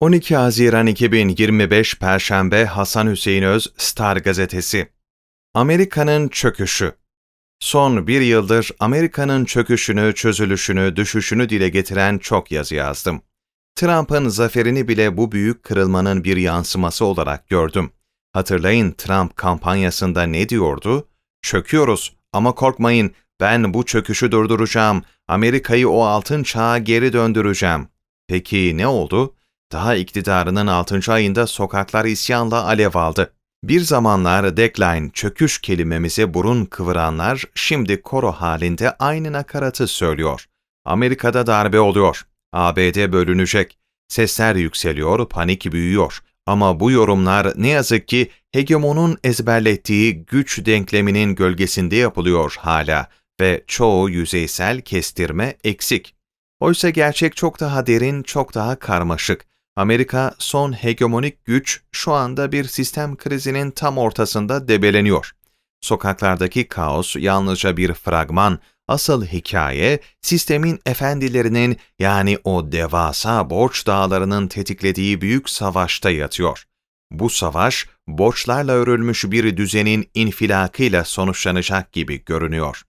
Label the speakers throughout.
Speaker 1: 12 Haziran 2025 Perşembe Hasan Hüseyin Öz Star Gazetesi Amerika'nın çöküşü Son bir yıldır Amerika'nın çöküşünü, çözülüşünü, düşüşünü dile getiren çok yazı yazdım. Trump'ın zaferini bile bu büyük kırılmanın bir yansıması olarak gördüm. Hatırlayın Trump kampanyasında ne diyordu? Çöküyoruz ama korkmayın ben bu çöküşü durduracağım, Amerika'yı o altın çağa geri döndüreceğim. Peki ne oldu? Daha iktidarının 6. ayında sokaklar isyanla alev aldı. Bir zamanlar decline, çöküş kelimemize burun kıvıranlar şimdi koro halinde aynı nakaratı söylüyor. Amerika'da darbe oluyor. ABD bölünecek. Sesler yükseliyor, panik büyüyor. Ama bu yorumlar ne yazık ki hegemonun ezberlettiği güç denkleminin gölgesinde yapılıyor hala ve çoğu yüzeysel kestirme eksik. Oysa gerçek çok daha derin, çok daha karmaşık. Amerika son hegemonik güç şu anda bir sistem krizinin tam ortasında debeleniyor. Sokaklardaki kaos yalnızca bir fragman, asıl hikaye sistemin efendilerinin yani o devasa borç dağlarının tetiklediği büyük savaşta yatıyor. Bu savaş borçlarla örülmüş bir düzenin infilakıyla sonuçlanacak gibi görünüyor.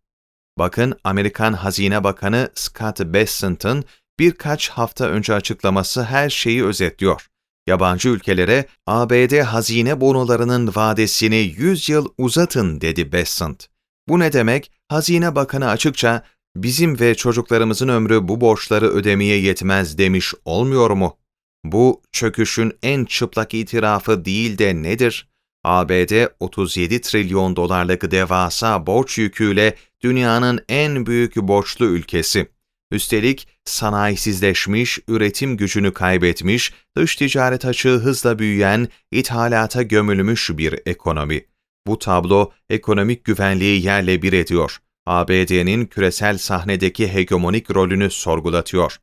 Speaker 1: Bakın Amerikan Hazine Bakanı Scott Bessent'ın birkaç hafta önce açıklaması her şeyi özetliyor. Yabancı ülkelere ABD hazine bonolarının vadesini 100 yıl uzatın dedi Bessent. Bu ne demek? Hazine Bakanı açıkça bizim ve çocuklarımızın ömrü bu borçları ödemeye yetmez demiş olmuyor mu? Bu çöküşün en çıplak itirafı değil de nedir? ABD 37 trilyon dolarlık devasa borç yüküyle dünyanın en büyük borçlu ülkesi. Üstelik sanayisizleşmiş, üretim gücünü kaybetmiş, dış ticaret açığı hızla büyüyen, ithalata gömülmüş bir ekonomi. Bu tablo ekonomik güvenliği yerle bir ediyor. ABD'nin küresel sahnedeki hegemonik rolünü sorgulatıyor.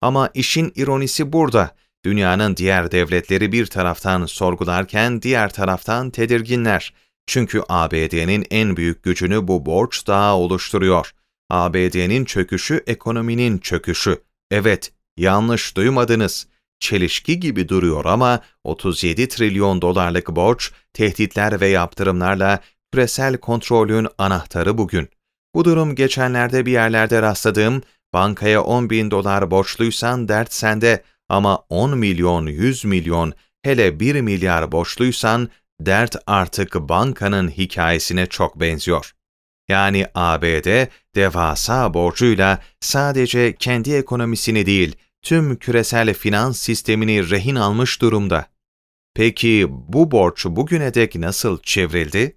Speaker 1: Ama işin ironisi burada. Dünyanın diğer devletleri bir taraftan sorgularken diğer taraftan tedirginler. Çünkü ABD'nin en büyük gücünü bu borç dağı oluşturuyor. ABD'nin çöküşü ekonominin çöküşü. Evet, yanlış duymadınız. Çelişki gibi duruyor ama 37 trilyon dolarlık borç, tehditler ve yaptırımlarla küresel kontrolün anahtarı bugün. Bu durum geçenlerde bir yerlerde rastladığım, bankaya 10 bin dolar borçluysan dert sende ama 10 milyon, 100 milyon, hele 1 milyar borçluysan dert artık bankanın hikayesine çok benziyor. Yani ABD devasa borcuyla sadece kendi ekonomisini değil, tüm küresel finans sistemini rehin almış durumda. Peki bu borç bugüne dek nasıl çevrildi?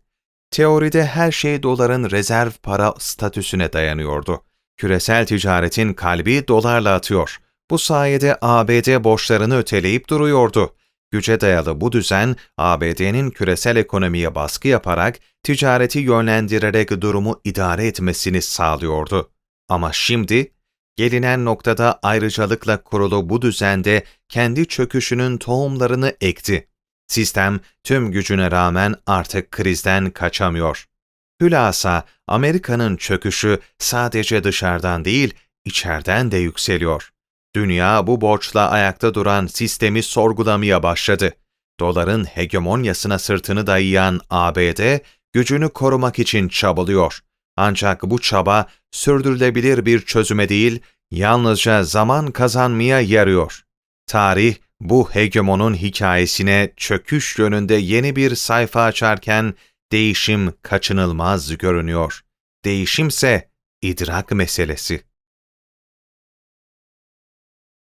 Speaker 1: Teoride her şey doların rezerv para statüsüne dayanıyordu. Küresel ticaretin kalbi dolarla atıyor. Bu sayede ABD borçlarını öteleyip duruyordu. Güce dayalı bu düzen, ABD'nin küresel ekonomiye baskı yaparak, ticareti yönlendirerek durumu idare etmesini sağlıyordu. Ama şimdi, gelinen noktada ayrıcalıkla kurulu bu düzende kendi çöküşünün tohumlarını ekti. Sistem tüm gücüne rağmen artık krizden kaçamıyor. Hülasa Amerika'nın çöküşü sadece dışarıdan değil, içeriden de yükseliyor. Dünya bu borçla ayakta duran sistemi sorgulamaya başladı. Doların hegemonyasına sırtını dayayan ABD, gücünü korumak için çabalıyor. Ancak bu çaba sürdürülebilir bir çözüme değil, yalnızca zaman kazanmaya yarıyor. Tarih, bu hegemonun hikayesine çöküş yönünde yeni bir sayfa açarken değişim kaçınılmaz görünüyor. Değişimse idrak meselesi.